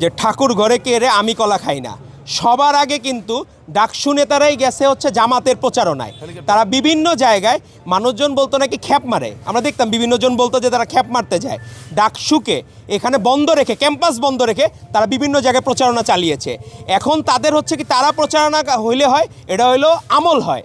যে ঠাকুর ঘরে কে রে, আমি কলা খাই না। সবার আগে কিন্তু ডাকসু নেতারাই গেছে হচ্ছে জামাতের প্রচারণায়। তারা বিভিন্ন জায়গায় মানুষজন বলতো নাকি খ্যাপ মারে। আমরা দেখতাম বিভিন্ন জন বলতো যে তারা খ্যাপ মারতে যায়। ডাকসুকে এখানে বন্ধ রেখে, ক্যাম্পাস বন্ধ রেখে তারা বিভিন্ন জায়গায় প্রচারণা চালিয়েছে। এখন তাদের হচ্ছে কি, তারা প্রচারণা হইলে হয়, এটা হইল আমল হয়।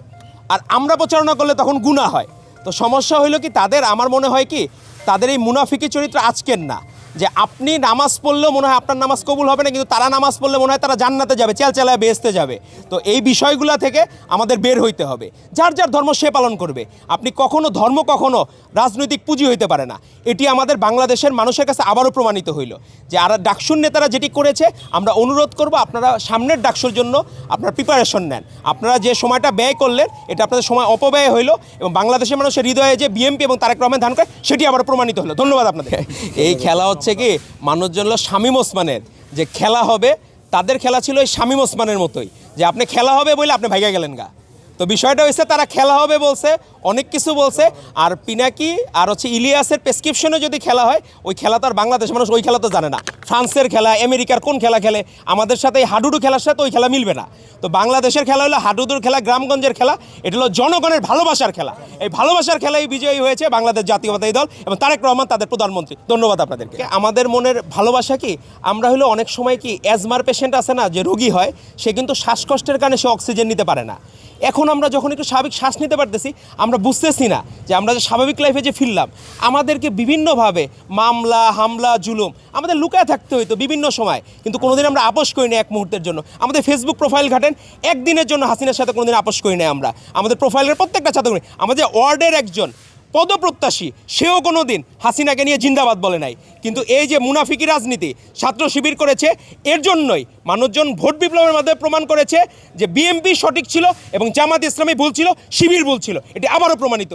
আর আমরা প্রচারণা করলে তখন গুণা হয়। তো সমস্যা হইল কি, তাদের, আমার মনে হয় কি, তাদের এই মুনাফিকি চরিত্র আজকের না। যে আপনি নামাজ পড়লেও মনে হয় আপনার নামাজ কবুল হবে না, কিন্তু তারা নামাজ পড়লে মনে হয় তারা জান্নাতে যাবে চেল চেলায় বেসতে যাবে। তো এই বিষয়গুলো থেকে আমাদের বের হইতে হবে। যার যার ধর্ম সে পালন করবে। আপনি কখনো ধর্ম কখনো রাজনৈতিক পুঁজি হইতে পারে না। এটি আমাদের বাংলাদেশের মানুষের কাছে আবারও প্রমাণিত হইল যে আর ডাকসুর নেতারা যেটি করেছে, আমরা অনুরোধ করব আপনারা সামনের ডাকসুর জন্য আপনারা প্রিপারেশন নেন। আপনারা যে সময়টা ব্যয় করলেন, এটা আপনাদের সময় অপব্যয় হইল এবং বাংলাদেশের মানুষের হৃদয়ে যে বিএমপি এবং তারেক রহমান ধান করে, সেটি আবার প্রমাণিত হলো। ধন্যবাদ আপনাদের। এই খেলা হচ্ছে কি, মানুষজন হলো শামীম ওসমানের। যে খেলা হবে, তাদের খেলা ছিল ওই শামীম ওসমানের মতোই। যে আপনি খেলা হবে বলে আপনি ভাইগা গেলেন গা। তো বিষয়টা হয়েছে তারা খেলা হবে বলছে, অনেক কিছু বলছে, আর পিনাকি আর হচ্ছে ইলিয়াসের প্রেসক্রিপশনে যদি খেলা হয়, ওই খেলা তো আর বাংলাদেশ মানুষ ওই খেলা তো জানে না। ফ্রান্সের খেলা, আমেরিকার কোন খেলা খেলে, আমাদের সাথে এই হাডুডু খেলার সাথে ওই খেলা মিলবে না। তো বাংলাদেশের খেলা হলো হাডুডুর খেলা, গ্রামগঞ্জের খেলা, এটা হলো জনগণের ভালোবাসার খেলা। এই ভালোবাসার খেলাই বিজয়ী হয়েছে বাংলাদেশ জাতীয়তাবাদী দল এবং তারেক রহমান, তাদের প্রধানমন্ত্রী। ধন্যবাদ আপনাদেরকে। আমাদের মনের ভালোবাসা কি? আমরা হলো অনেক সময় কি অ্যাজমার পেশেন্ট আছে না, যে রোগী হয়, সে কিন্তু শ্বাসকষ্টের কারণে সে অক্সিজেন নিতে পারে না। এখন আমরা যখন একটু স্বাভাবিক শ্বাস নিতে পারতেছি, আমরা বুঝতেছি না যে আমরা যে স্বাভাবিক লাইফে যে ফিরলাম, আমাদেরকে বিভিন্নভাবে মামলা, হামলা, জুলুম আমাদের লুকায় থাকতে হইতো বিভিন্ন সময়। কিন্তু কোনোদিন আমরা আপোষ করি না এক মুহূর্তের জন্য। আমাদের ফেসবুক প্রোফাইল ঘাটেন, একদিনের জন্য হাসিনার সাথে কোনোদিন আপোষ করি না আমরা। আমাদের প্রোফাইলের প্রত্যেকটা ছাত্র আমাদের ওয়ার্ডের একজন পদপ্রত্যাশী, সেও কোনো দিন হাসিনাকে নিয়ে জিন্দাবাদ বলে নাই। কিন্তু এই যে মুনাফিকি রাজনীতি ছাত্র শিবির করেছে, এর জন্যই মানুষজন ভোট বিপ্লবের মাধ্যমে প্রমাণ করেছে যে বিএমপি সঠিক ছিল এবং জামাত ইসলামী ভুল ছিল, শিবির ভুল ছিল। এটি আবারও প্রমাণিত।